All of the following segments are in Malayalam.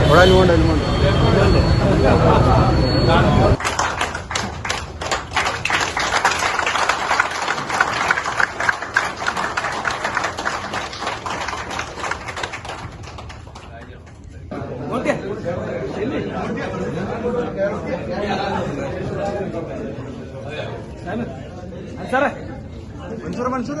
അവിടെ അനുമുണ്ട് അനുമുണ്ട് സാറേ മൻസൂറ മൻസൂറ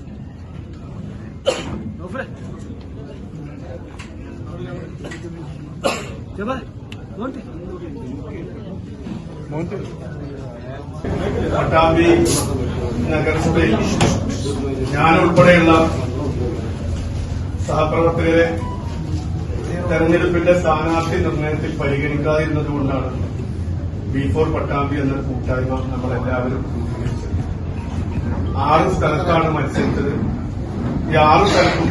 പട്ടാമ്പി നഗരസഭയിൽ ഞാനുൾപ്പെടെയുള്ള സഹപ്രവർത്തകരെ തെരഞ്ഞെടുപ്പിന്റെ സ്ഥാനാർത്ഥി നിർണയത്തിൽ പരിഗണിക്കാതിരുന്നതുകൊണ്ടാണ് ബി ഫോർ പട്ടാമ്പി എന്ന കൂട്ടായ്മ നമ്മളെല്ലാവരും രൂപീകരിച്ചത്. ആറ് സ്ഥലത്താണ് മത്സരിച്ചത്. ഈ ആറ് സ്ഥലത്തും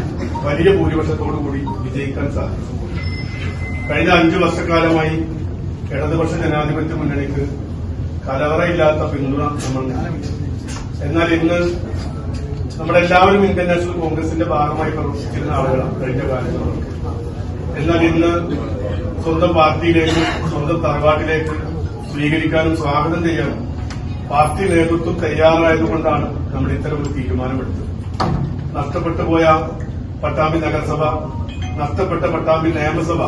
വലിയ ഭൂരിപക്ഷത്തോടുകൂടി വിജയിക്കാൻ സാധിച്ചു. കഴിഞ്ഞ അഞ്ചു വർഷക്കാലമായി ഇടതുപക്ഷ ജനാധിപത്യ മുന്നണിക്ക് കലവറയില്ലാത്ത പിന്തുണ നമ്മൾ. എന്നാൽ ഇന്ന് നമ്മളെല്ലാവരും ഇന്ത്യൻ നാഷണൽ കോൺഗ്രസിന്റെ ഭാഗമായി പ്രവർത്തിച്ചിരുന്ന ആളുകളാണ് കഴിഞ്ഞ കാലങ്ങളൊക്കെ എന്നാൽ ഇന്ന് സ്വന്തം പാർട്ടിയിലേക്ക് സ്വന്തം തറവാട്ടിലേക്ക് സ്വീകരിക്കാനും സ്വാഗതം ചെയ്യാനും പാർട്ടി നേതൃത്വം തയ്യാറായതുകൊണ്ടാണ് നമ്മൾ ഇത്തരമൊരു തീരുമാനമെടുത്തത് നഷ്ടപ്പെട്ടു പോയ പട്ടാമ്പി നഗരസഭ നഷ്ടപ്പെട്ട പട്ടാമ്പി നിയമസഭ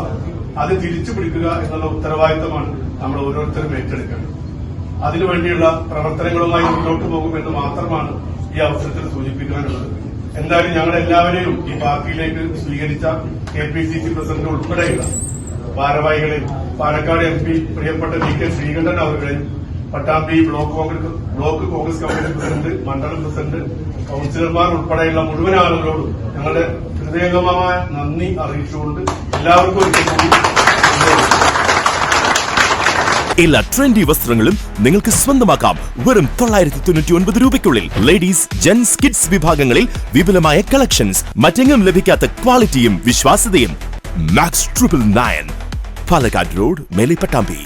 അത് തിരിച്ചു പിടിക്കുക എന്നുള്ള ഉത്തരവാദിത്തമാണ് നമ്മൾ ഓരോരുത്തരും ഏറ്റെടുക്കേണ്ടത്. അതിനുവേണ്ടിയുള്ള പ്രവർത്തനങ്ങളുമായി മുന്നോട്ട് പോകുമെന്ന് മാത്രമാണ് ഈ അവസരത്തിൽ സൂചിപ്പിക്കാനുള്ളത്. എന്തായാലും ഞങ്ങൾ എല്ലാവരെയും ഈ പാർട്ടിയിലേക്ക് സ്വീകരിച്ച K P C C president ഉൾപ്പെടെയുള്ള ഭാരവാഹികളെ പാലക്കാട് എം പി പ്രിയപ്പെട്ട വി കെ ശ്രീകണ്ഠൻ അവരുടെയും Pattambi block Congress block Congress committee president മണ്ഡലം പ്രസിഡന്റ് കൌൺസിലർമാർ ഉൾപ്പെടെയുള്ള മുഴുവൻ ആളുകളോടും ഞങ്ങളുടെ ഹൃദയംഗമമായ നന്ദി അറിയിച്ചുകൊണ്ട് എല്ലാവർക്കും. എല്ലാ ട്രെൻഡി വസ്ത്രങ്ങളും നിങ്ങൾക്ക് സ്വന്തമാക്കാം. വെറും തൊള്ളായിരത്തി തൊണ്ണൂറ്റി ഒൻപത് രൂപയ്ക്കുള്ളിൽ ലേഡീസ് ജെന്റ്സ് കിഡ്സ് വിഭാഗങ്ങളിൽ വിപുലമായ കളക്ഷൻസ് മറ്റെങ്ങും ലഭിക്കാത്ത ക്വാളിറ്റിയും വിശ്വാസ്യതയും. Max triple nine Palakkad road മേലെ പട്ടാമ്പി